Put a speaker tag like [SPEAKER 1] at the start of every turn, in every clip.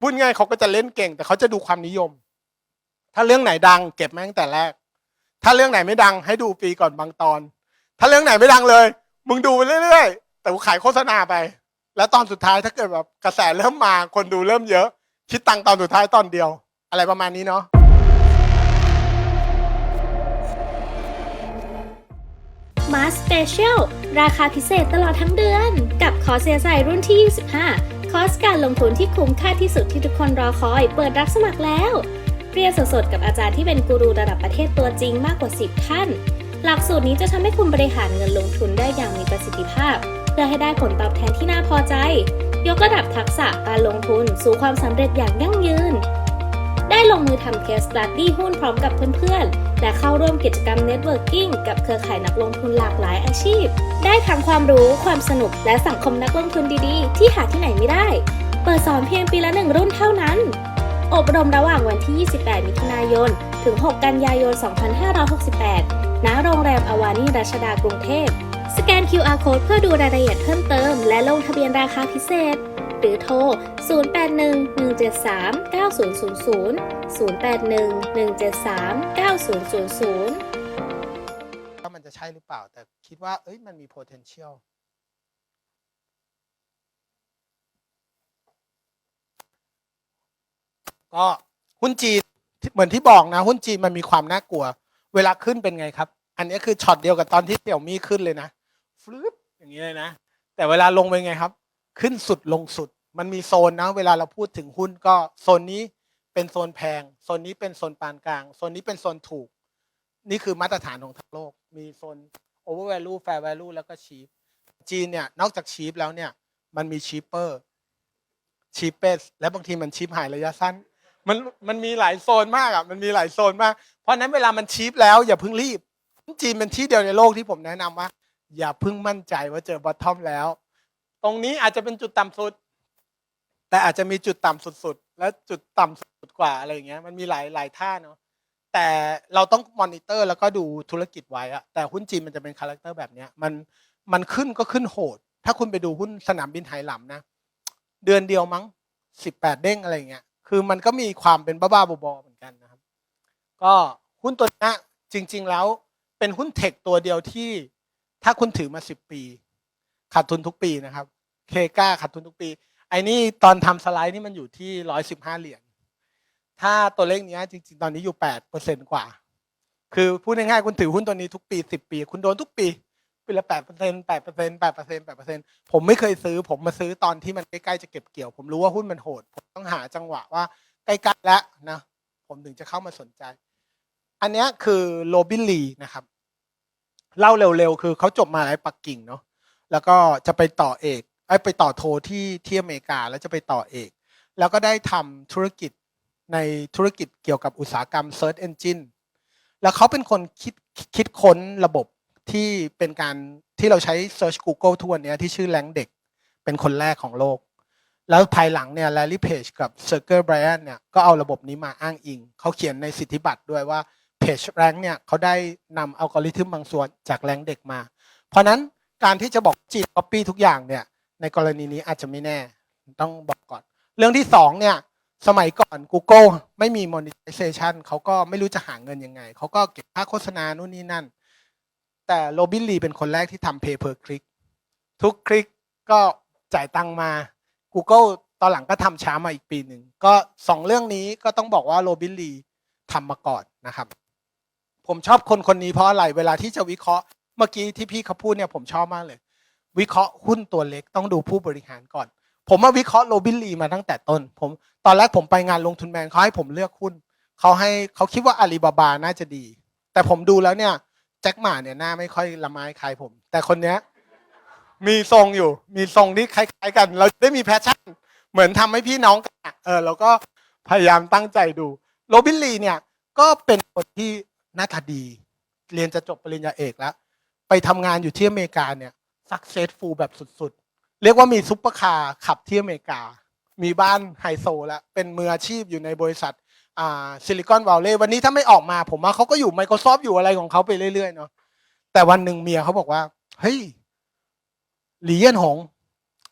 [SPEAKER 1] พูดง่ายเขาก็จะเล่นเก่ง แต่เขาจะดูความนิยม ถ้าเรื่องไหนดัง เก็บมาตั้งแต่แรก ถ้าเรื่องไหนไม่ดัง ให้ดูปีก่อนบางตอน ถ้าเรื่องไหนไม่ดังเลย มึงดูไปเรื่อยๆ แต่กูขายโฆษณาไป แล้วตอนสุดท้ายถ้าเกิดแบบกระแสเริ่มมาคนดูเริ่มเยอะ คิดตังค์ตอนสุดท้ายตอนเดียว อะไรประมาณนี้เนาะ
[SPEAKER 2] มาสเปเชียลราคาพิเศษตลอดทั้งเดือน กับคอร์สเซใส่รุ่นที่ 25 คอร์สการลงทุนที่คุ้มค่าที่สุดที่ทุกคนรอคอย เปิดรับสมัครแล้ว เรียนสดๆกับอาจารย์ที่เป็นกูรูระดับประเทศตัวจริงมากกว่า 10 ท่าน หลักสูตรนี้จะทำให้คุณบริหารเงินลงทุนได้อย่างมีประสิทธิภาพ เพื่อให้ได้ผลตอบแทนที่น่าพอใจ ยกระดับทักษะการลงทุนสู่ความสำเร็จอย่างยั่งยืน ได้ลงมือทำเคสตัดดี้หุ้นพร้อมกับเพื่อนๆ และเข้าร่วมกิจกรรมเน็ตเวิร์กิ่งกับเครือข่ายนักลงทุนหลากหลายอาชีพ ได้ทั้งความรู้ความสนุกและสังคมนักลงทุนดีๆ ที่หาที่ไหนไม่ได้ เปิดสอนเพียงปีละหนึ่งรุ่นเท่านั้น อบรมระหว่างวันที่ 28 มิถุนายน ถึง 6 กันยายน 2568 ณ โรงแรมอวานีรัชดากรุงเทพ สแกน QR code เพื่อดูรายละเอียดเพิ่มเติม และลงทะเบียนราคาพิเศษ หรือโทร 0811739000 0811739000
[SPEAKER 1] ว่ามันจะใช่หรือเปล่า แต่คิดว่าเอ้ยมันมี potential ก็หุ้นจีนเหมือนที่บอกนะ หุ้นจีนมันมีความน่ากลัว เวลาขึ้นเป็นไงครับ อันนี้คือช็อตเดียวกับตอนที่เสี่ยวมี่ขึ้นเลยนะฟลุปอย่างนี้เลยนะ แต่เวลาลงเป็นไงครับ ขึ้นสุดลงสุด มันมีโซนนะ เวลาเราพูดถึงหุ้นก็โซนนี้เป็นโซนแพง โซนนี้เป็นโซนปานกลาง โซนนี้เป็นโซนถูก นี่คือมาตรฐานของทั้งโลก มีโซน over value fair value แล้วก็ cheap จีนเนี่ย นอกจาก cheap แล้วเนี่ย มันมี cheaper cheapest และบางทีมัน cheap หายระยะสั้น มันมันมีหลายโซนมากอะ มันมีหลายโซนมาก เพราะนั้นเวลามัน cheap แล้วอย่าเพิ่งรีบ จีนเป็นที่เดียวในโลกที่ผมแนะนำว่า อย่าเพิ่งมั่นใจว่าเจอบอททอมแล้ว ตรงนี้อาจจะเป็นจุดต่ำสุด แต่อาจจะมีจุดต่ำสุดๆและจุดต่ำสุดกว่าอะไรอย่างเงี้ยมันมีหลายหลายท่าเนาะแต่เราต้องมอนิเตอร์แล้วก็ดูธุรกิจไว้อะแต่หุ้นจีนมันจะเป็นคาแรคเตอร์แบบเนี้ยมันมันขึ้นก็ขึ้นโหด ถ้าคุณไปดูหุ้นสนามบินไหหลำนะ เดือนเดียวมั้งสิบแปดเด้งอะไรเงี้ยคือมันก็มีความเป็นบ้าๆบอๆเหมือนกันนะครับ ก็หุ้นตัวนี้จริง ๆ แล้วเป็นหุ้นเทคตัวเดียวที่ถ้าคุณถือมาสิบปี ขาดทุนทุกปีนะครับ เคก้าขาดทุนทุกปี ไอ้นี่ตอนทำสไลด์นี่มันอยู่ที่ร้อยสิบห้าเหรียญ ถ้าตัวเลขนี้จริง ๆ ตอนนี้อยู่แปดเปอร์เซ็นกว่า คือพูดง่ายๆคุณถือหุ้นตัวนี้ทุกปีสิบปี คุณโดนทุกปีปีละแปดเปอร์เซ็นแปดเปอร์เซ็นแปดเปอร์เซ็นแปดเปอร์เซ็นผมไม่เคยซื้อ ผมมาซื้อตอนที่มันใกล้ๆจะเก็บเกี่ยว ผมรู้ว่าหุ้นมันโหด ผมต้องหาจังหวะว่าใกล้ๆแล้วนะ ผมถึงจะเข้ามาสนใจ อันนี้คือโรบินลีนะครับ เล่าเร็วๆ คือเขาจบมาในปักกิ่งเนาะ แล้วก็จะไปต่อเอกไอ้ไปต่อโทที่ที่อเมริกาแล้วจะไปต่อเอก แล้วก็ได้ทำธุรกิจในธุรกิจเกี่ยวกับอุตสาหกรรม Search Engine แล้วเขาเป็นคนคิดคิดค้นระบบที่เป็นการที่เราใช้ Search Google ทุกวันเนี้ยที่ชื่อแรงเด็ก เป็นคนแรกของโลก แล้วภายหลังเนี่ย Larry Page กับ Sergey Brin เนี่ยก็เอาระบบนี้มาอ้างอิง เขาเขียนในสิทธิบัตรด้วยว่า Page Rank เนี่ยเขาได้นำอัลกอริทึมบางส่วนจากแรงเด็กมา เพราะนั้น การที่จะบอกจีน copy ทุกอย่างเนี่ย ในกรณีนี้อาจจะไม่แน่ ต้องบอกก่อน เรื่องที่สองเนี่ย สมัยก่อน Google ไม่มี monetization เขาก็ไม่รู้จะหาเงินยังไง เขาก็เก็บค่าโฆษณานู่นนี่นั่น แต่โรบินลีเป็นคนแรกที่ทำ pay per click ทุกคลิกก็จ่ายตังมา Google ตอนหลังก็ทำช้ามาอีกปีหนึ่ง ก็สองเรื่องนี้ก็ต้องบอกว่าโรบินลีทำมาก่อนนะครับ ผมชอบคนคนนี้เพราะอะไร เวลาที่จะวิเคราะห์ มื่อกี้ที่พี่เขาพูดเนี่ยผมชอบมากเลย วิเคราะห์หุ้นตัวเล็กต้องดูผู้บริหารก่อน ผมมาวิเคราะห์โรบินลีมาตั้งแต่ต้น ผมตอนแรกผมไปงานลงทุนแมนเขาให้ผมเลือกหุ้นเขาให้เขาคิดว่าอาลีบาบาน่าจะดี แต่ผมดูแล้วเนี่ยแจ็คหมาเนี่ยหน้าไม่ค่อยละไม้คลายผม แต่คนเนี้ยมีทรงอยู่ มีทรงที่คล้ายๆกัน เราได้มีแพชชั่น เหมือนทำให้พี่น้องกันเออเราก็พยายามตั้งใจดูโรบินลีเนี่ยก็เป็นคนที่หน้าตาดี เรียนจะจบปริญญาเอกแล้ว ไปทำงานอยู่ที่อเมริกาเนี่ย successful แบบสุดๆ เรียกว่ามีซุปเปอร์คาร์ขับที่อเมริกา มีบ้านไฮโซแล้วเป็นมืออาชีพอยู่ในบริษัทซิลิคอนวัลเลย์วันนี้ถ้าไม่ออกมาผมว่าเขาก็อยู่ Microsoft อยู่อะไรของเขาไปเรื่อยๆเนาะแต่วันหนึ่งเมียเขาบอกว่า เฮ้ยหลีเยี่ยนหง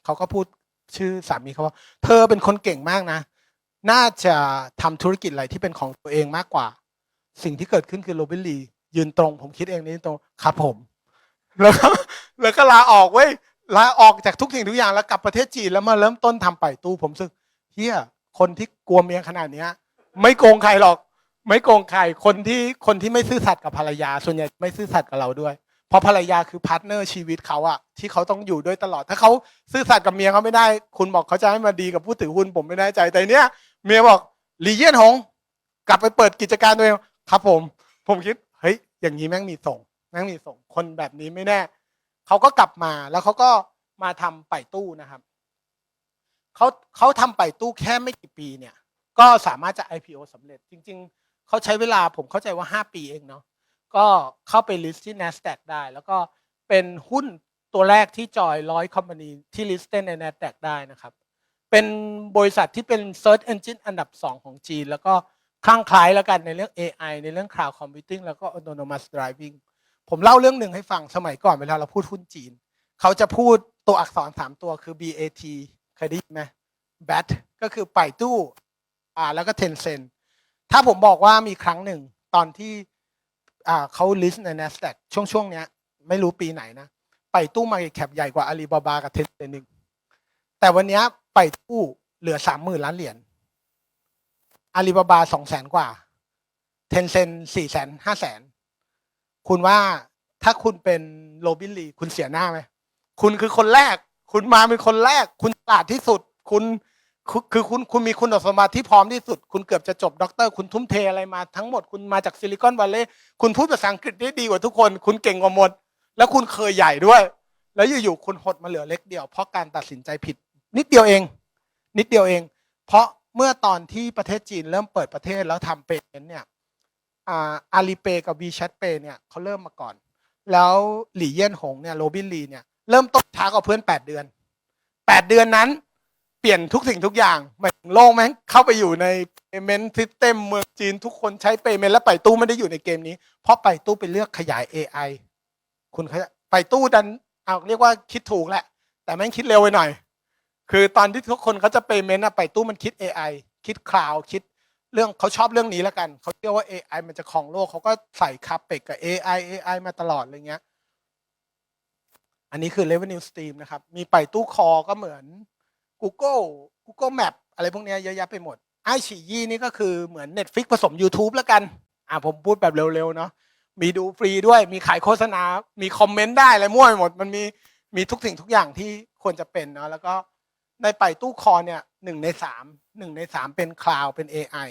[SPEAKER 1] เขาก็พูดชื่อสามีเขาว่า เธอเป็นคนเก่งมากนะ น่าจะทำธุรกิจอะไรที่เป็นของตัวเองมากกว่า สิ่งที่เกิดขึ้นคือโรบินลียืนตรง ผมคิดเองนี่ตรงครับผม แล้วก็แล้วก็ลาออกเว้ยลาออกจากทุกสิ่งทุกอย่างแล้วกลับประเทศจีนแล้วมาเริ่มต้นทำไปตู้ผมรู้สึกเฮียคนที่กลัวเมียขนาดเนี้ย ไม่โกงใครหรอก ไม่โกงใครคนที่คนที่ไม่ซื่อสัตย์กับภรรยา ส่วนใหญ่ไม่ซื่อสัตย์กับเราด้วย เพราะภรรยาคือพาร์ทเนอร์ชีวิตเขาอะที่เขาต้องอยู่ด้วยตลอด ถ้าเขาซื่อสัตย์กับเมียเขาไม่ได้ คุณบอกเขาจะให้มาดีกับผู้ถือหุ้นผมไม่แน่ใจแต่เนี้ยเมียบอกหลีเยี่ยนหงกลับไปเปิดกิจการตัวเองครับผม ผมคิดเฮ้ยอย่างนี้แม่งมีส่ง แม่งมีส่งคนแบบนี้ไม่แน่เขาก็กลับมาแล้วเขาก็มาทำไปตู้นะครับเขาเขาทำไปตู้แค่ไม่กี่ปีเนี่ย ก็สามารถจะ IPO สำเร็จ จริง ๆเขาใช้เวลาผมเข้าใจว่า 5 ปีเองเนาะก็เข้าไป list ที่ NASDAQ ได้ แล้วก็เป็นหุ้นตัวแรกที่จอยร้อยคอมพานีที่ list ใน NASDAQ ได้นะครับ เป็นบริษัทที่เป็น Search Engine อันดับ 2 ของจีน แล้วก็คลั่งคล้ายแล้วกันในเรื่อง AI ในเรื่อง Cloud Computing แล้วก็ Autonomous Driving ผมเล่าเรื่องหนึ่งให้ฟังสมัยก่อนเวลาเราพูดหุ้นจีน เขาจะพูดตัวอักษรสามตัวคือ BAT เคยได้ยินไหม BAT ก็คือไปตู้อ่าแล้วก็ Tencent ถ้าผมบอกว่ามีครั้งหนึ่งตอนที่อ่าเขา list ใน NASDAQ ช่วงช่วงๆเนี้ย ไม่รู้ปีไหนนะ ไปตู้มาแคปใหญ่กว่าอาลีบาบากับเทนเซนหนึ่งแต่วันนี้ไปตู้เหลือสามหมื่นล้านเหรียญอาลีบาบาสองแสนกว่า เทนเซนสี่แสนห้าแสน คุณว่าถ้าคุณเป็นโรบินลีคุณเสียหน้าไหมคุณคือคนแรก คุณมาเป็นคนแรก คุณฉลาดที่สุด คุณคือคุณคุณมีคุณสมบัติที่พร้อมที่สุด คุณเกือบจะจบด็อกเตอร์คุณทุ่มเทอะไรมาทั้งหมดคุณมาจากซิลิคอนวัลเลย์คุณพูดภาษาอังกฤษได้ดีกว่าทุกคน คุณเก่งกว่าหมด แล้วคุณเคยใหญ่ด้วย แล้วอยู่ๆคุณหดมาเหลือเล็กเดียวเพราะการตัดสินใจผิด นิดเดียวเอง นิดเดียวเอง เพราะเมื่อตอนที่ประเทศจีนเริ่มเปิดประเทศแล้วทำเปย์เนี่ย อาลีเปกับ WeChat Pay เนี่ยเขาเริ่มมาก่อน แล้วหลี่เยี่ยนหงเนี่ยโรบินลีเนี่ยเริ่มต้นช้ากว่าเพื่อน 8 เดือน 8 เดือนนั้นเปลี่ยนทุกสิ่งทุกอย่างหมายถึงโลกแม่งเข้าไปอยู่ใน payment system เมืองจีนทุกคนใช้ payment แล้วไปตู้ไม่ได้อยู่ในเกมนี้ เพราะไปตู้ไปเลือกขยาย AI คุณไปตู้ดันเอาเรียกว่าคิดถูกแหละ แต่แม่งคิดเร็วไปหน่อย คือตอนที่ทุกคนเขาจะ payment อะไปตู้มันคิด AI คิดคลาวคิด เรื่องเขาชอบเรื่องนี้แล้วกัน เขาเชื่อว่า AI มันจะครองโลกเขาก็ใส่คับเปกกับ AI AI มาตลอดอะไรเงี้ย อันนี้คือ revenue stream นะครับ มีไปตู้คอก็เหมือน Google Google Map อะไรพวกเนี้ยเยอะแยะไปหมดไอฉียี่นี่ก็คือเหมือน Netflix ผสม YouTube แล้วกัน อ่าผมพูดแบบเร็วๆเนาะมีดูฟรีด้วยมีขายโฆษณา มีคอมเมนต์ได้อะไรมั่วไปหมด มันมีมีทุกสิ่งทุกอย่างที่ควรจะเป็นเนาะแล้วก็ในไปตู้คอเนี่ยหนึ่งในสาม หนึ่งในสามเป็นคลาวเป็น AI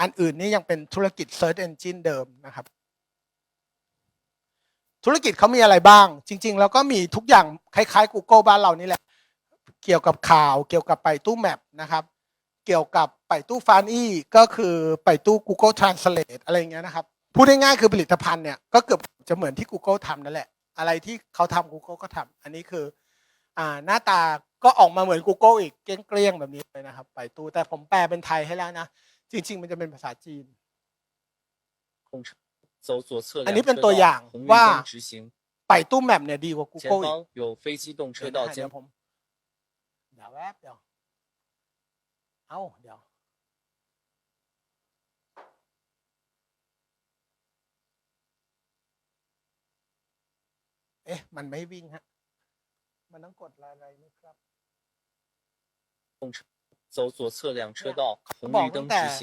[SPEAKER 1] อันอื่นนี่ยังเป็นธุรกิจ Search Engine เดิมนะครับ ธุรกิจเขามีอะไรบ้าง จริง ๆ แล้วก็มีทุกอย่างคล้ายๆ Google บ้านเรานี่แหละ เกี่ยวกับข่าวเกี่ยวกับไปตู้แมปนะครับ เกี่ยวกับไปตู้ฟานอี้ก็คือไปตู้ Google Translate อะไรอย่างเงี้ยนะครับ พูดง่ายๆคือผลิตภัณฑ์เนี่ยก็เกือบจะเหมือนที่ Google ทำนั่นแหละ อะไรที่เขาทำ Google ก็ทำอันนี้คือ หน้าตาก็ออกมาเหมือน Google อีกเกลี้ยงๆแบบนี้เลยนะครับไปตู้แต่ผมแปลเป็นไทยให้แล้วนะ จริง ๆ มันจะเป็นภาษาจีน อันนี้เป็นตัวอย่างว่าไปตู้แมปเนี่ยดีกว่า Google อีกเดี๋ยวผมเดี๋ยวแวบเดี๋ยวเอ้าเดี๋ยวเอ๊ะ มันไม่วิ่งฮะ มันต้องกดอะไรไหมครับ
[SPEAKER 3] 走左侧两车道红
[SPEAKER 1] บอก
[SPEAKER 3] 绿
[SPEAKER 1] ตั้ง
[SPEAKER 3] 灯
[SPEAKER 1] แต่
[SPEAKER 3] 直行，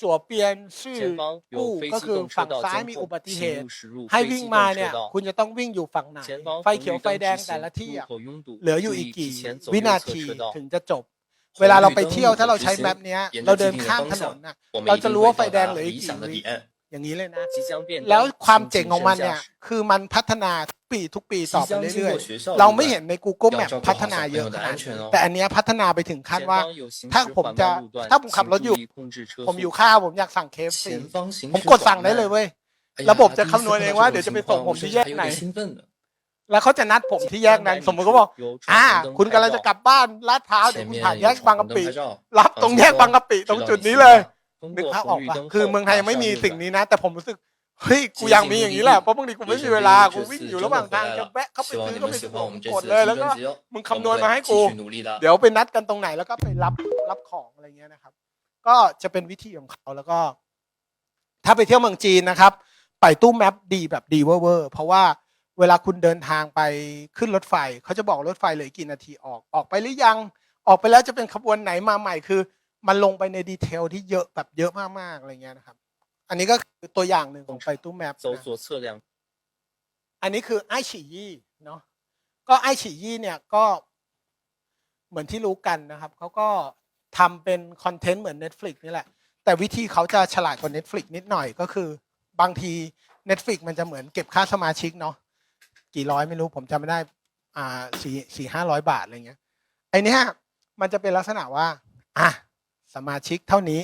[SPEAKER 1] จั่วเปลี่ยนชื่อ
[SPEAKER 3] 前方有
[SPEAKER 1] กู้
[SPEAKER 3] 非
[SPEAKER 1] ก็
[SPEAKER 3] 机
[SPEAKER 1] คือ
[SPEAKER 3] 动车
[SPEAKER 1] ฝั่ง
[SPEAKER 3] 道
[SPEAKER 1] ซ้าย
[SPEAKER 3] 监
[SPEAKER 1] มีอุบั
[SPEAKER 3] 控，
[SPEAKER 1] ติเห
[SPEAKER 3] 请
[SPEAKER 1] ตุ
[SPEAKER 3] 勿驶入
[SPEAKER 1] ให้
[SPEAKER 3] 非
[SPEAKER 1] วิ่ง
[SPEAKER 3] 机
[SPEAKER 1] มา
[SPEAKER 3] 动
[SPEAKER 1] เนี่ย
[SPEAKER 3] 车道
[SPEAKER 1] คุณ。จะต้องวิ่งอยู่ฝั่งไหน
[SPEAKER 3] 前方
[SPEAKER 1] ไฟ
[SPEAKER 3] 红
[SPEAKER 1] เขียว
[SPEAKER 3] 绿
[SPEAKER 1] ไฟแดง
[SPEAKER 3] 灯直
[SPEAKER 1] แต่ละ
[SPEAKER 3] 行，
[SPEAKER 1] ที่
[SPEAKER 3] 路
[SPEAKER 1] อะ
[SPEAKER 3] 口拥堵，
[SPEAKER 1] เหลืออยู่
[SPEAKER 3] 注
[SPEAKER 1] อีก
[SPEAKER 3] 意提
[SPEAKER 1] กี่
[SPEAKER 3] 前走
[SPEAKER 1] วิ
[SPEAKER 3] 右
[SPEAKER 1] นา
[SPEAKER 3] 侧
[SPEAKER 1] ที
[SPEAKER 3] 车道
[SPEAKER 1] ถึ。งจะจบ
[SPEAKER 4] 红
[SPEAKER 1] เวลาเรา
[SPEAKER 4] 绿
[SPEAKER 1] ไป
[SPEAKER 4] 灯
[SPEAKER 1] เที่ยว
[SPEAKER 4] 路
[SPEAKER 1] ถ้า
[SPEAKER 4] 口
[SPEAKER 1] เรา
[SPEAKER 4] 直
[SPEAKER 1] ใช้
[SPEAKER 4] 行
[SPEAKER 1] แมปเนี้ย
[SPEAKER 4] 沿
[SPEAKER 1] เรา
[SPEAKER 4] 着
[SPEAKER 1] เดิ
[SPEAKER 4] 既
[SPEAKER 1] น
[SPEAKER 4] 定
[SPEAKER 1] ข้าม
[SPEAKER 4] 的
[SPEAKER 1] ถ
[SPEAKER 4] 方
[SPEAKER 1] นน
[SPEAKER 4] 向，
[SPEAKER 1] น่ะ
[SPEAKER 4] 我们
[SPEAKER 1] เรา
[SPEAKER 4] 一
[SPEAKER 1] จะ
[SPEAKER 4] 定
[SPEAKER 1] รู้
[SPEAKER 4] 会
[SPEAKER 1] ว่าไฟ
[SPEAKER 4] 到
[SPEAKER 1] แดง
[SPEAKER 4] 达
[SPEAKER 1] เหลืออี
[SPEAKER 4] 理
[SPEAKER 1] ก
[SPEAKER 4] 想
[SPEAKER 1] กี่
[SPEAKER 4] 的
[SPEAKER 1] วิ
[SPEAKER 4] 彼岸。
[SPEAKER 1] อย่างนี้เลยนะ
[SPEAKER 3] 即将变
[SPEAKER 1] แล้ว
[SPEAKER 3] 道，
[SPEAKER 1] ความ
[SPEAKER 3] 请
[SPEAKER 1] เจ๋ง
[SPEAKER 3] 谨
[SPEAKER 1] ของ
[SPEAKER 3] 慎
[SPEAKER 1] มัน
[SPEAKER 3] 驾
[SPEAKER 1] เนี่ย
[SPEAKER 3] 驶。
[SPEAKER 1] คือมันพัฒนาทุก ปีทุกปีต่อไปเรื่อยๆ เราไม่เห็นใน Google Map พัฒนาเยอะขนาดแต่อันนี้พัฒนาไปถึงขั้นว่า ถ้าผมจะถ้าผมขับรถอยู่ ผมอยู่ข้าวผมอยากสั่งเคฟซีผมกดสั่งได้เลยเว้ย ระบบจะคำนวณเองว่าเดี๋ยวจะไปส่งผมที่แยกไหน แล้วเขาจะนัดผมที่แยกนั้น สมมติเขาบอกอ่า คุณกำลังจะกลับบ้านลาดพร้าวเดี๋ยวคุณผ่านแยกบางกะปิ รับตรงแยกบางกะปิตรงจุดนี้เลยนึกภาพออกปะคือเมืองไทยไม่มีสิ่งนี้นะ แต่ผมรู้สึก เฮ้ยกูอยากมีอย่างนี้แหละเพราะบางทีกูไม่มีเวลากูวิ่งอยู่ระหว่างทางจะแวะเข้าไปซื้อก็ไปซื้อกดเลยแล้วก็มึงคำนวณมาให้กู เดี๋ยวไปนัดกันตรงไหนแล้วก็ไปรับรับของอะไรเงี้ยนะครับ ก็จะเป็นวิธีของเขาแล้วก็ ถ้าไปเที่ยวเมืองจีนนะครับ ไปตู้แมปดีแบบดีเวอร์เพราะว่าเวลาคุณเดินทางไปขึ้นรถไฟเขาจะบอกรถไฟเลยกี่นาทีออกออกไปหรือยัง ออกไปแล้วจะเป็นขบวนไหนมาใหม่คือ มันลงไปในดีเทลที่เยอะแบบเยอะมากๆอะไรเงี้ยนะครับ อันนี้ก็คือตัวอย่างหนึ่งของไปตู้แมป
[SPEAKER 3] 搜
[SPEAKER 1] นะ
[SPEAKER 3] 索测量
[SPEAKER 1] อันนี้คือไอฉียี่เนาะก็ไอฉียี่เนี่ยก็เหมือนที่รู้กันนะครับเขาก็ทำเป็นคอนเทนต์เหมือน Netflix นี่แหละ แต่วิธีเขาจะฉลาดกว่า Netflix นิดหน่อยก็คือบางที Netflix มันจะเหมือนเก็บค่าสมาชิกเนาะกี่ร้อยไม่รู้ผมจำไม่ได้ อ่าสี่สี่ห้าร้อยบาทอะไรเงี้ยไอเนี้ยมันจะเป็นลักษณะว่า อ่ะสมาชิกเท่านี้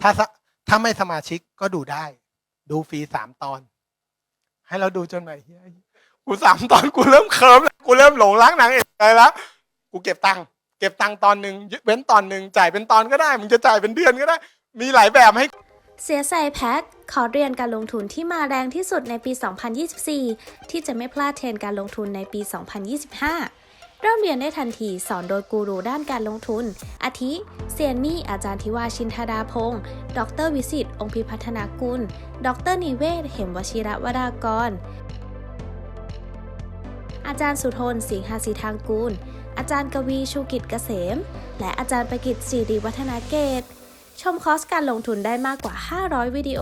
[SPEAKER 1] ถ้าส ถ้าไม่สมาชิกก็ดูได้ ดูฟรีสามตอน ให้เราดูจนไหนเฮ้ยกูสามตอนกูเริ่มเคิร์มแล้วกูเริ่มหลงรักนางเอกไปแล้วกูเก็บตังค์เก็บตังค์ตอนหนึ่งเว้นตอนหนึ่งจ่ายเป็นตอนก็ได้มึงจะจ่ายเป็นเดือนก็ได้ มีหลายแบบให้
[SPEAKER 2] เสียใส่แพ็คขอเรียนการลงทุนที่มาแรงที่สุดในปี 2024 ที่จะไม่พลาดเทรนการลงทุนในปี 2025 เริ่มเรียนได้ทันทีสอนโดยกูรูด้านการลงทุน อาทิ เซียนมี่ อาจารย์ทิวาชินธาดาพงศ์ดรวิสิตองค์พิพัฒนากุล ดรนิเวศ เหมวชิระวรากร อาจารย์สุทน สิงหาสีทางกูล อาจารย์กวีชูกิจเกษม และอาจารย์ประกิตสิริวัฒนาเกต ชมคอร์สการลงทุนได้มากกว่า 500 วิดีโอ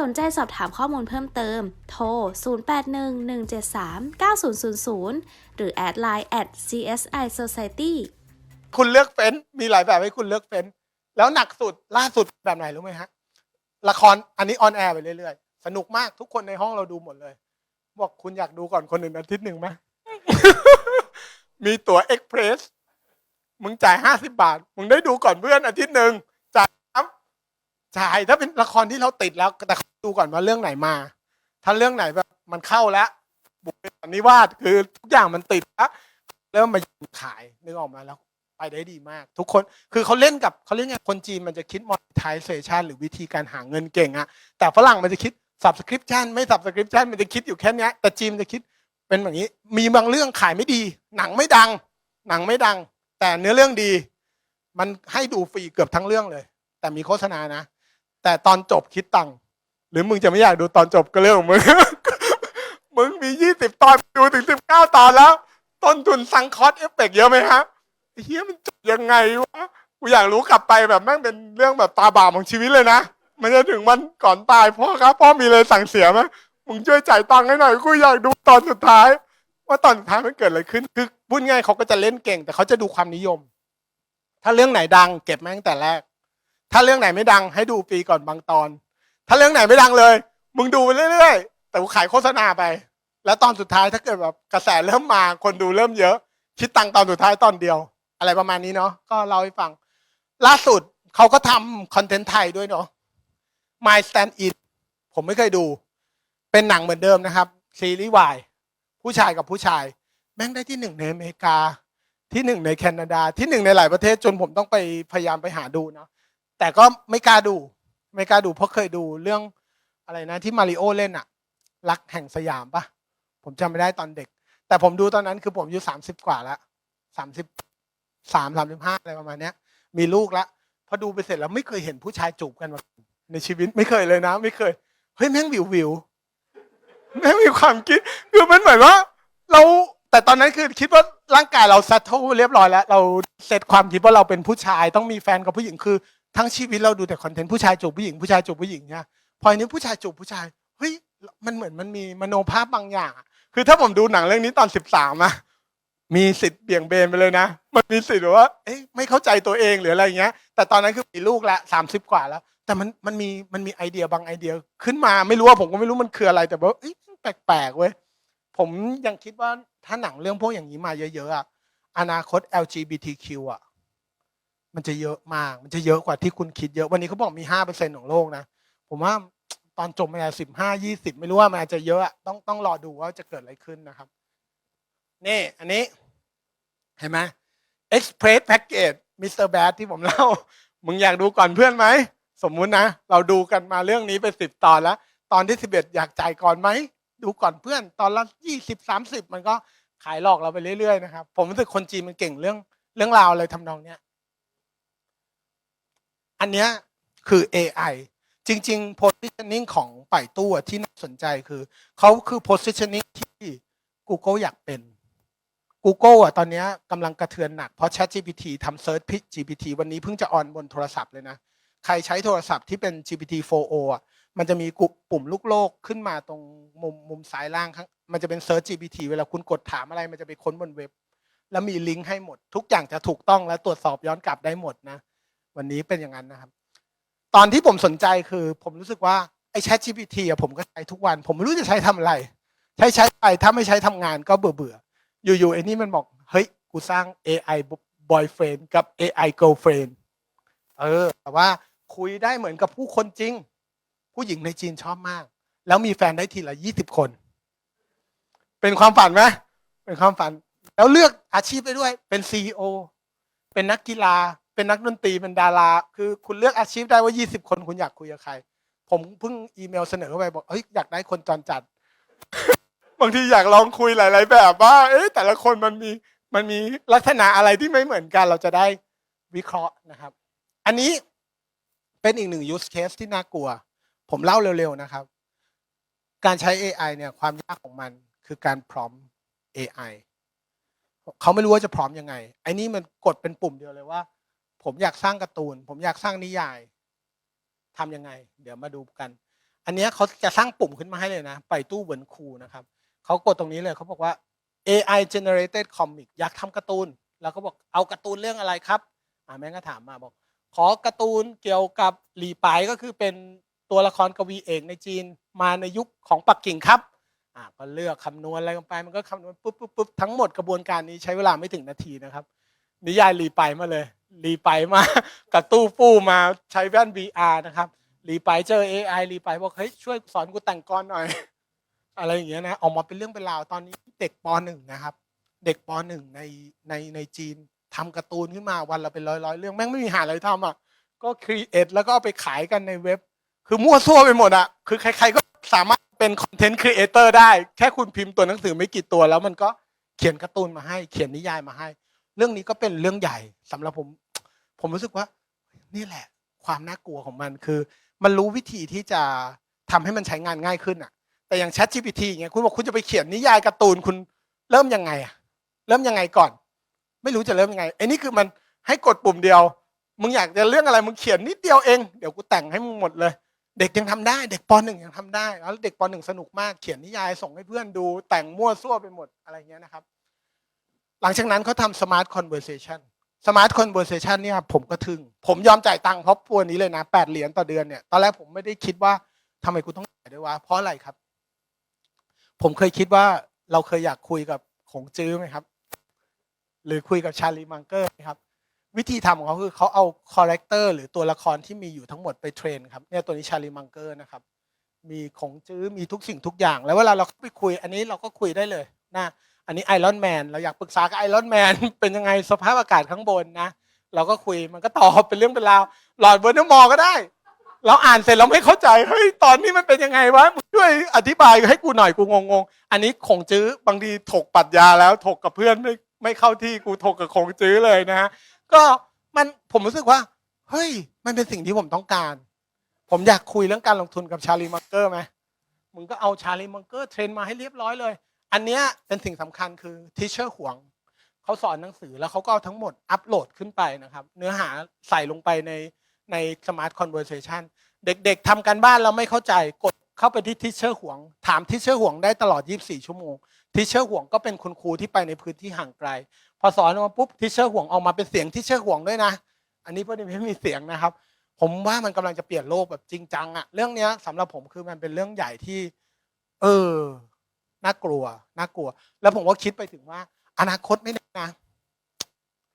[SPEAKER 2] สนใจสอบถามข้อมูลเพิ่มเติม โทร 0811739000 หรือแอดไลน์ at CSI Society
[SPEAKER 1] คุณเลือกเฟ้น มีหลายแบบให้คุณเลือกเฟ้น แล้วหนักสุดล่าสุดแบบไหนรู้ไหมฮะ ละครอันนี้ออนแอร์ไปเรื่อยๆ สนุกมากทุกคนในห้องเราดูหมดเลย บอกคุณอยากดูก่อนคนอื่นอาทิตย์หนึ่งไหมมีตั๋วเอ็กเพรสมึงจ่ายห้าสิบาท มึงได้ดูก่อนเพื่อนอาทิตย์หนึ่ง จ่ายถ้าเป็นละครที่เราติดแล้วแต่ดูก่อนว่าเรื่องไหนมา ถ้าเรื่องไหนแบบมันเข้าแล้ว บุกเป็นนิวาสคือทุกอย่างมันติดแล้วเริ่มมาขายนึกออกมาแล้วไปได้ดีมาก ทุกคนคือเขาเล่นกับเขาเล่นไงคนจีนมันจะคิด monetization หรือวิธีการหาเงินเก่งอะแต่ฝรั่งมันจะคิด subscription ไม่ subscription มันจะคิดอยู่แค่นี้แต่จีนมันจะคิดเป็นแบบนี้ มีบางเรื่องขายไม่ดี หนังไม่ดัง หนังไม่ดัง แต่เนื้อเรื่องดี มันให้ดูฟรีเกือบทั้งเรื่องเลย แต่มีโฆษณานะ แต่ตอนจบคิดตังค์หรือมึงจะไม่อยากดูตอนจบก็เรื่องของมึง มึงมียี่สิบตอนดูถึงสิบเก้าตอนแล้ว ต้นทุนซังคอสเอฟเฟกต์เยอะไหมฮะเฮียมันจบยังไงวะกูอยากรู้กลับไปแบบแม่งเป็นเรื่องแบบตาบาปของชีวิตเลยนะมันจะถึงวันก่อนตายพ่อครับพ่อมีเลยสั่งเสียไหมมึงช่วยจ่ายตังค์ให้หน่อยกูอยากดูตอนสุดท้าย ว่าตอนสุดท้ายมันเกิดอะไรขึ้นคือพูดง่ายเขาก็จะเล่นเก่ง แต่เขาจะดูความนิยม ถ้าเรื่องไหนดัง เก็บแม่งแต่แรก ถ้าเรื่องไหนไม่ดังให้ดูฟรีก่อนบางตอน ถ้าเรื่องไหนไม่ดังเลย มึงดูไปเรื่อยๆ แต่กูขายโฆษณาไป แล้วตอนสุดท้ายถ้าเกิดแบบกระแสเริ่มมาคนดูเริ่มเยอะ คิดตังค์ตอนสุดท้ายตอนเดียว อะไรประมาณนี้เนาะก็เล่าให้ฟัง ล่าสุดเขาก็ทำคอนเทนต์ไทยด้วยเนาะ My Stand In ผมไม่เคยดู เป็นหนังเหมือนเดิมนะครับซีรีส์วายผู้ชายกับผู้ชาย แม่งได้ที่หนึ่งในอเมริกาที่หนึ่งในแคนาดาที่หนึ่งในหลายประเทศจนผมต้องไปพยายามไปหาดูเนาะ แต่ก็ไม่กล้าดู ไม่กล้าดูเพราะเคยดูเรื่องอะไรนะที่มาริโอเล่นอะรักแห่งสยามปะผมจำไม่ได้ตอนเด็ก แต่ผมดูตอนนั้นคือผมอายุสามสิบกว่าแล้วสามสิบสามสามสิบห้าอะไรประมาณเนี้ย มีลูกแล้วพอดูไปเสร็จแล้วไม่เคยเห็นผู้ชายจูบกันมาในชีวิตไม่เคยเลยนะ ไม่เคยเฮ้ยแม่งวิววิวแม่งมีความคิดคือมันเหมือนว่า เราแต่ตอนนั้นคือคิดว่าร่างกายเราเซตเทิลเรียบร้อยแล้ว เราเซตความคิดว่าเราเป็นผู้ชายต้องมีแฟนกับผู้หญิงคือ ทั้งชีวิตเราดูแต่คอนเทนต์ผู้ชายจูบผู้หญิงผู้ชายจูบผู้หญิงเนี่ยพออันนี้ผู้ชายจูบผู้ชายเฮ้ยมันเหมือนมันมีมโนภาพบางอย่าง คือถ้าผมดูหนังเรื่องนี้ตอนสิบสามอะมีสิทธิ์เบี่ยงเบนไปเลยนะ มันมีสิทธิ์แบบว่าเอ๊ะไม่เข้าใจตัวเองหรืออะไรอย่างเงี้ย แต่ตอนนั้นคือมีลูกล้วสามสิบกว่าแล้ว แต่มันมันมีมันมีไอเดียบางไอเดีย ขึ้นมาไม่รู้ว่าผมก็ไม่รู้มันคืออะไร แต่ว่าเอ๊ะแปลกๆเว้ยผมยังคิดว่าถ้าหนังเรื่องพวกอย่างนี้มาเยอะๆอะอนาคต LGBTQ อะ มันจะเยอะมาก มันจะเยอะกว่าที่คุณคิดเยอะ วันนี้เขาบอกมีห้าเปอร์เซ็นของโลกนะ ผมว่าตอนจบมันอาจจะสิบห้ายี่สิบไม่รู้ว่ามันอาจจะเยอะต้องต้องรอดูว่าจะเกิดอะไรขึ้นนะครับ นี่ อันนี้ เห็นไหม Express Package Mr. Bad ที่ผมเล่า มึงอยากดูก่อนเพื่อนไหม สมมุตินะ เราดูกันมาเรื่องนี้ไปสิบตอนแล้ว ตอนที่สิบเอ็ดอยากจ่ายก่อนไหม ดูก่อนเพื่อน ตอนละยี่สิบสามสิบมันก็ขายหลอกเราไปเรื่อยๆนะครับ ผมรู้สึกคนจีนมันเก่งเรื่องเรื่องราวอะไรทำนองเนี้ย อันเนี้ยคือ AI จริง ๆ positioning ของป่ายตู้ที่น่าสนใจคือเขาคือ positioning ที่ Google อยากเป็น Google อะตอนนี้กำลังกระเทือนหนัก เพราะ ChatGPT ทำ Search GPT วันนี้เพิ่งจะออนบนโทรศัพท์เลยนะ ใครใช้โทรศัพท์ที่เป็น GPT 4o อะมันจะมีปุ่มลูกโลกขึ้นมาตรงมุมมุมซ้ายล่างข้างมันจะเป็น Search GPT เวลาคุณกดถามอะไร มันจะไปค้นบนเว็บ แล้วมีลิงก์ให้หมด ทุกอย่างจะถูกต้องและตรวจสอบย้อนกลับได้หมดนะ วันนี้เป็นอย่างนั้นนะครับ ตอนที่ผมสนใจคือผมรู้สึกว่าไอ้ Chat GPT อะผมก็ใช้ทุกวัน ผมไม่รู้จะใช้ทำอะไร ใช้ใช้ไปถ้าไม่ใช้ทำงานก็เบื่อเบื่อๆอยู่ๆไอ้นี่มันบอก เฮ้ย กูสร้าง AI boyfriend กับ AI girlfriend เออ แต่ว่าคุยได้เหมือนกับผู้คนจริง ผู้หญิงในจีนชอบมาก แล้วมีแฟนได้ทีละยี่สิบคน เป็นความฝันไหมเป็นความฝัน แล้วเลือกอาชีพไปด้วย เป็นซีอเป็นนักกีฬา เป็นนักดนตรีเป็นดารา คือคุณเลือกอาชีพได้ว่ายี่สิบคนคุณอยากคุยกับใคร ผมเพิ่งอีเมลเสนอเข้าไปบอกเฮ้ยอยากได้คนจรจัด บางทีอยากลองคุยหลาย ๆ แบบว่า เอ๊ะแต่ละคนมันมีมันมีลักษณะอะไรที่ไม่เหมือนกันเราจะได้วิเคราะห์นะครับ อันนี้เป็นอีกหนึ่ง use case ที่น่ากลัว ผมเล่าเร็ว ๆ นะครับ การใช้ AI เนี่ยความยากของมันคือการพร้อม AI เขาไม่รู้ว่าจะพร้อมยังไงไอ้นี่มันกดเป็นปุ่มเดียวเลยว่า ผมอยากสร้างการ์ตูน ผมอยากสร้างนิยายทำยังไง เดี๋ยวมาดูกัน อันนี้เขาจะสร้างปุ่มขึ้นมาให้เลยนะ ไปตู้เหวินคูนะครับเขากดตรงนี้เลยเขาบอกว่า AI generated comic อยากทำการ์ตูน แล้วก็บอกเอาการ์ตูนเรื่องอะไรครับ อ่าแม่งก็ถามมาบอก ขอการ์ตูนเกี่ยวกับหลีปายก็คือเป็นตัวละครกวีเอกในจีนมาในยุคของปักกิ่งครับ อ่าก็เลือกคำนวณอะไรลงไป มันก็คำนวณปุ๊บปุ๊บปุ๊บทั้งหมดกระบวนการนี้ใช้เวลาไม่ถึงนาทีนะครับ นิยายหลีไปมาเลย หลีไปมา กับตู้ฟู่มาใช้แว่น VR นะครับหลีไปเจอ AI หลีไปบอกเฮ้ยช่วยสอนกูแต่งกรหน่อย อะไรอย่างเงี้ยนะออกมาเป็นเรื่องเป็นราวตอนนี้เด็กปหนึ่งนะครับ เด็กปหนึ่งในในในจีนทำการ์ตูนขึ้นมาวันละเป็นร้อยร้อยเรื่องแม่งไม่มีหาอะไรทำอะก็ครีเอทแล้วก็เอาไปขายกันในเว็บ คือมั่วซั่วไปหมดอะคือใคร ๆก็สามารถเป็นคอนเทนต์ครีเอเตอร์ได้ แค่คุณพิมพ์ตัวหนังสือไม่กี่ตัวแล้วมันก็เขียนการ์ตูนมาให้ เขียนนิยายมาให้ เรื่องนี้ก็เป็นเรื่องใหญ่สำหรับผม ผมรู้สึกว่า นี่แหละ ความน่ากลัวของมันคือ มันรู้วิธีที่จะทำให้มันใช้งานง่ายขึ้นอะ แต่อย่าง Chat GPT อย่างเงี้ยคุณบอกคุณจะไปเขียนนิยายการ์ตูนคุณเริ่มยังไงอะเริ่มยังไงก่อน ไม่รู้จะเริ่มยังไงไอ้นี่คือมันให้กดปุ่มเดียว มึงอยากจะเรื่องอะไรมึงเขียนนิดเดียวเองเดี๋ยวกูแต่งให้มึงหมดเลย เด็กยังทำได้ เด็กปหนึ่งยังทำได้แล้วเด็กปหนึ่งสนุกมากเขียนนิยายส่งให้เพื่อนดูแต่งมั่วซั่วไปหมดอะไรเงี้ยนะครับ หลังจากนั้นเขาทำ smart conversation smart conversation เนี่ยผมก็ทึ่งผมยอมจ่ายตังค์เพราะตัวนี้เลยนะแปดเหรียญต่อเดือนเนี่ยตอนแรกผมไม่ได้คิดว่าทำไมกูต้องจ่ายด้วยวะเพราะอะไรครับ ผมเคยคิดว่าเราเคยอยากคุยกับของจื้อไหมครับ หรือคุยกับชาลีมังเกอร์ไหมครับ วิธีทำของเขาคือเขาเอาคาแรคเตอร์หรือตัวละครที่มีอยู่ทั้งหมดไปเทรนครับเนี่ยตัวนี้ชาลีมังเกอร์นะครับ มีของจื้อมีทุกสิ่งทุกอย่าง แล้วเวลาเราเข้าไปคุยอันนี้เราก็คุยได้เลยนะ อันนี้ไอรอนแมนเราอยากปรึกษากับไอรอนแมนเป็นยังไงสภาพอากาศข้างบนนะ เราก็คุยมันก็ตอบเป็นเรื่องเป็นราว หลอดเบอร์นมอร์ก็ได้ เราอ่านเสร็จเราไม่เข้าใจเฮ้ยตอนนี้มันเป็นยังไงวะช่วยอธิบายให้กูหน่อยกูงงๆอันนี้คงจื้อบางทีถกปัดยาแล้วถกกับเพื่อนไม่ไม่เข้าที่กูถกกับคงจื้อเลยนะฮะก็มันผมรู้สึกว่า เฮ้ย มันเป็นสิ่งที่ผมต้องการ ผมอยากคุยเรื่องการลงทุนกับชาลีมังเกอร์ไหมมึงก็เอาชาลีมังเกอร์เทรนมาให้เรียบร้อยเลย อันเนี้ยเป็นสิ่งสำคัญคือทิชเชอร์ห่วงเขาสอนหนังสือแล้วเขาก็เอาทั้งหมดอัปโหลดขึ้นไปนะครับ เนื้อหาใส่ลงไปในใน Smart Conversation เด็กๆทำการบ้านแล้วไม่เข้าใจกดเข้าไปที่ทิชเชอร์ห่วง ถามทิชเชอร์ห่วงได้ตลอด 24 ชั่วโมงทิชเชอร์ห่วงก็เป็นคุณครูที่ไปในพื้นที่ห่างไกล พอสอนออกมาปุ๊บทิชเชอร์ห่วงออกมาเป็นเสียงทิชเชอร์ห่วงด้วยนะ อันนี้เพื่อนไม่มีเสียงนะครับ ผมว่ามันกำลังจะเปลี่ยนโลกแบบจริงจังอะเรื่องเนี้ยสำหรับผมคือมันเป็นเรื่องใหญ่ที่ เออ น่ากลัวน่ากลัว แล้วผมก็คิดไปถึงว่า อนาคตไม่แน่นะ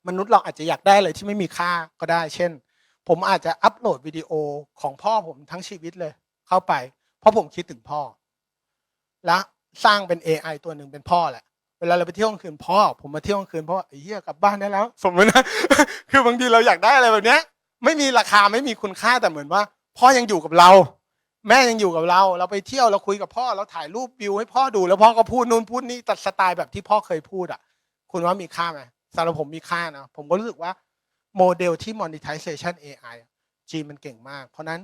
[SPEAKER 1] มนุษย์เราอาจจะอยากได้อะไรที่ไม่มีค่าก็ได้ เช่น ผมอาจจะอัปโหลดวิดีโอของพ่อผมทั้งชีวิตเลย เข้าไป เพราะผมคิดถึงพ่อ และสร้างเป็น AI ตัวหนึ่งเป็นพ่อแหละเวลาเราไปเที่ยวกลางคืนพ่อ ผมมาเที่ยวกลางคืนพ่อไอ้เหี้ยกลับบ้านได้แล้ว สมมตินะคือบางทีเราอยากได้อะไรแบบเนี้ย ไม่มีราคาไม่มีคุณค่าแต่เหมือนว่า พ่อยังอยู่กับเรา แม่ยังอยู่กับเรา เราไปเที่ยวเราคุยกับพ่อเราถ่ายรูปวิวให้พ่อดูแล้วพ่อก็พูดนู่นพูดนี่ตัดสไตล์แบบที่พ่อเคยพูดอะ คุณว่ามีค่าไหมสำหรับผมมีค่านะ ผมก็รู้สึกว่าโมเดลที่ monetization AI อจีนมันเก่งมาก เพราะฉะนั้น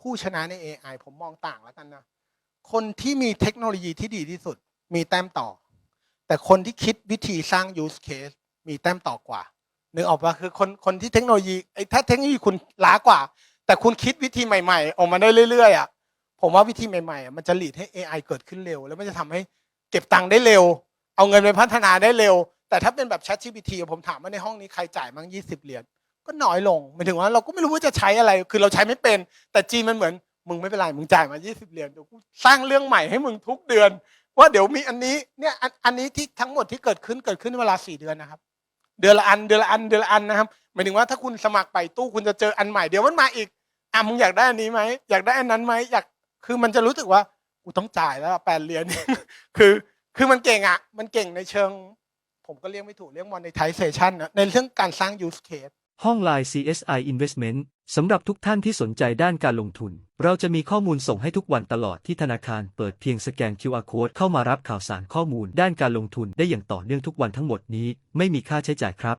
[SPEAKER 1] ผู้ชนะใน AI ผมมองต่างแล้วกันนะ คนที่มีเทคโนโลยีที่ดีที่สุด มีแต้มต่อ แต่คนที่คิดวิธีสร้าง use case มีแต้มต่อกว่านึกออกปะคือคนคนที่เทคโนโลยีไอ้ถ้าเทคโนโลยีคุณล้ากว่า แต่คุณคิดวิธีใหม่ ๆ ออกมาได้เรื่อยๆอะ ผมว่าวิธีใหม่ๆ มันจะหลีดให้ AI เกิดขึ้นเร็ว แล้วมันจะทำให้เก็บตังค์ได้เร็ว เอาเงินไปพัฒนาได้เร็ว แต่ถ้าเป็นแบบ ChatGPT อะผมถามว่าในห้องนี้ใครจ่ายมั้ง20 เหรียญก็น้อยลงหมายถึงว่าเราก็ไม่รู้ว่าจะใช้อะไร คือเราใช้ไม่เป็น แต่จีนมันเหมือน มึงไม่เป็นไรมึงจ่ายมา 20 เหรียญเดี๋ยวกูสร้างเรื่องใหม่ให้มึงทุกเดือน ว่าเดี๋ยวมีอันนี้เนี่ยอันอันนี้ที่ทั้งหมดที่เกิดขึ้นเกิดขึ้นในเวลา 4 เดือนนะครับ เดือนละอันเดือนละอันเดือนละอันนะครับหมายถึงว่าถ้าคุณสมัครไปตู้คุณจะเจออันใหม่เดี๋ยวมันมาอีกอะมึงอยากได้อันนี้ไหมอยากได้อันนั้นไหมอยาก คือมันจะรู้สึกว่ากูต้องจ่ายแล้วแปดเหรียญคือคือมันเก่งอะ มันเก่งในเชิง ผมก็เรียกไม่ถูกเรียก monetization นะในเรื่องการสร้าง use case
[SPEAKER 4] ห้อง Line CSI Investment สำหรับทุกท่านที่สนใจด้านการลงทุน เราจะมีข้อมูลส่งให้ทุกวันตลอดที่ธนาคารเปิดเพียงสแกน QR Code เข้ามารับข่าวสารข้อมูลด้านการลงทุนได้อย่างต่อเนื่องทุกวันทั้งหมดนี้ ไม่มีค่าใช้จ่ายครับ